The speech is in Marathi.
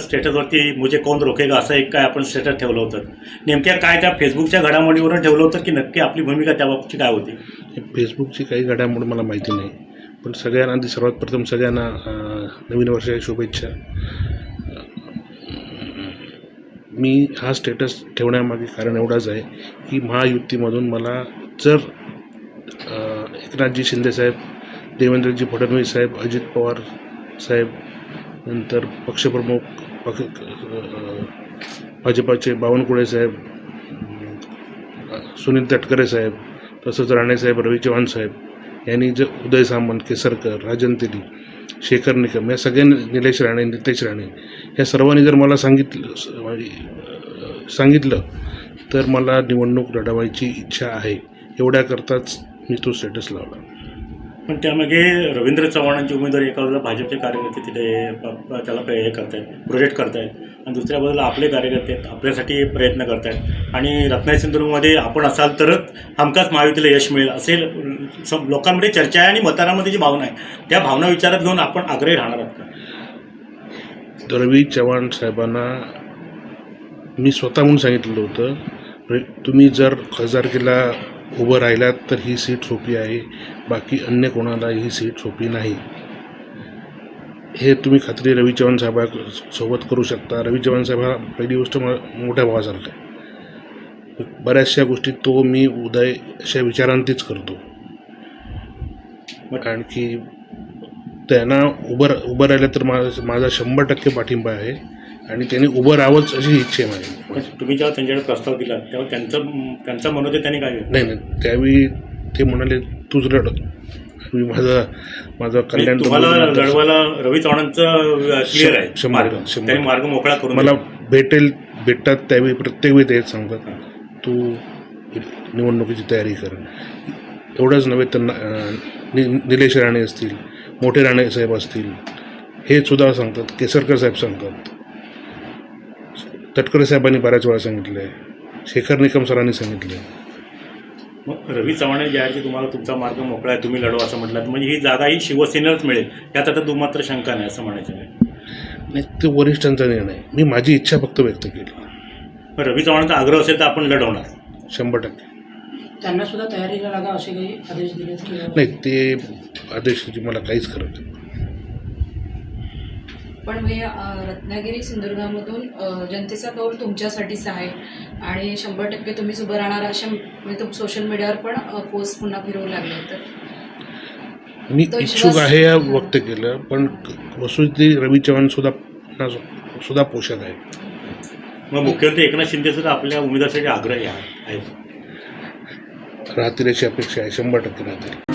स्टेटसवरती मुझे कोण रोकेगा? असं एक काय आपण स्टेटस ठेवलं होतं. नेमक्या काय त्या फेसबुकच्या घडामोडीवरून ठेवलं होतं की नक्की आपली भूमिका त्या बाबतीची काय होती? फेसबुकची काही घडामोड मला माहिती नाही. पण सगळ्यांना आधी सर्वात प्रथम सगळ्यांना नवीन वर्षाच्या शुभेच्छा. मी हा स्टेटस ठेवण्यामागे कारण एवढाच आहे की महायुतीमधून मला जर एकनाथजी शिंदेसाहेब देवेंद्रजी फडणवीस साहेब अजित पवार साहेब नंतर पक्षप्रमुख पक्ष भाजपाचे बावनकुळे साहेब सुनील तटकरे साहेब तसंच राणेसाहेब रवी चव्हाण साहेब यांनी जे उदय सामंत केसरकर राजन तेली शेखर निकम या सगळ्यांनी निलेश राणे नितेश राणे या सर्वांनी जर मला सांगितलं स- सांगितलं तर मला निवडणूक लढवायची इच्छा आहे. एवढ्याकरताच मी तो स्टेटस लावला. पण त्यामागे रवींद्र चव्हाणांची उमेदवारी एका बाजूला भाजपचे कार्यकर्ते तिथे त्याला हे करतायत प्रोजेक्ट करतायत. आणि दुसऱ्या बाजूला आपले कार्यकर्ते आहेत, आपल्यासाठी प्रयत्न करतायत. आणि रत्नागिरी सिंधुदुर्गमध्ये आपण असाल तरच हमखास महायुतीला यश मिळेल असेल लोकांमध्ये चर्चा आहे आणि मतदारामध्ये जी भावना आहे त्या भावना विचारात घेऊन आपण आग्रही राहणार आहोत रवी चव्हाण साहेबांना मी स्वतःहून सांगितलेलं होतं तुम्ही जर खासदारकीला उभं राहिलात तर ही सीट सोपी आहे. बाकी अन्य कोणाला ही सीट सोपी नाही. हे तुम्ही खात्री रवी चव्हाण साहेबा सोबत करू शकता. रवी चव्हाण साहेब हा पहिली गोष्ट मोठ्या भावासारखा आहे बऱ्याचशा गोष्टी तो मी उदय अशा विचारांतीच करतो. कारण की त्यांना उभं उभं राहिलं तर माझा माझा शंभर टक्के पाठिंबा आहे. आणि त्यांनी उभं राहावंच अशी इच्छा आहे माझी. पण तुम्ही जेव्हा त्यांच्याकडे प्रस्ताव दिला तेव्हा त्यांचं त्यांचं मनोदय त्यांनी काय केलं? नाही नाही. त्यावेळी ते म्हणाले तूच रड मी माझा माझा कल्याण तुम्हाला लढवायला रवी चव्हाणांचं क्लिअर आहे. शंभर- मार्ग. त्यांनी मार्ग मोकळा करून मला. भेटेल भेटतात त्यावेळी प्रत्येक वेळी तेच सांगतात. तू निवडणुकीची तयारी कर. एवढंच नव्हे तर निलेश राणे असतील मोठे राणे साहेब असतील हे सुद्धा सांगतात केसरकर साहेब सांगतात. तटकरे साहेबांनी बऱ्याच वेळा सांगितलं आहे शेखर निकम सरांनी सांगितलं. आहे मग रवी चव्हाण ज्या की तुम्हाला तुमचा मार्ग मोकळा आहे तुम्ही लढवा असं म्हटलं. म्हणजे ही जागा ही शिवसेनेलाच मिळेल यात आता दुमात्र शंका नाही असं म्हणायचं आहे. नाही ते वरिष्ठांचा निर्णय. आहे. मी माझी इच्छा फक्त व्यक्त केली. मग रवी चव्हाणांचा आग्रह असेल तर आपण लढवणार. शंभर टक्के. त्यांना सुद्धा तयारीला लागा असे काही आदेश दिलेत की नाही ते आदेशाची मला काहीच करत नाही. पण अ, रत्नागिरी सिंधुदुर्गामधून जनतेचा कौल तुमच्यासाठीच आहे. आणि शंभर टक्के तुम्हीच उभं राहणार अशा म्हणजे तुम सोशल मीडियावर पण पोस्ट पुन्हा फिरवू लागले तर मी इच्छुक आहे या व्यक्त केलं पण वस्तुस्थिती रवी चव्हाण सुद्धा सुद्धा पोषक आहे. मग मुख्यमंत्री एकनाथ शिंदे सुद्धा आपल्या उमेदवारासाठी आग्रही आहे आहेत. राहतील अशी अपेक्षा आहे शंभर टक्के राहतील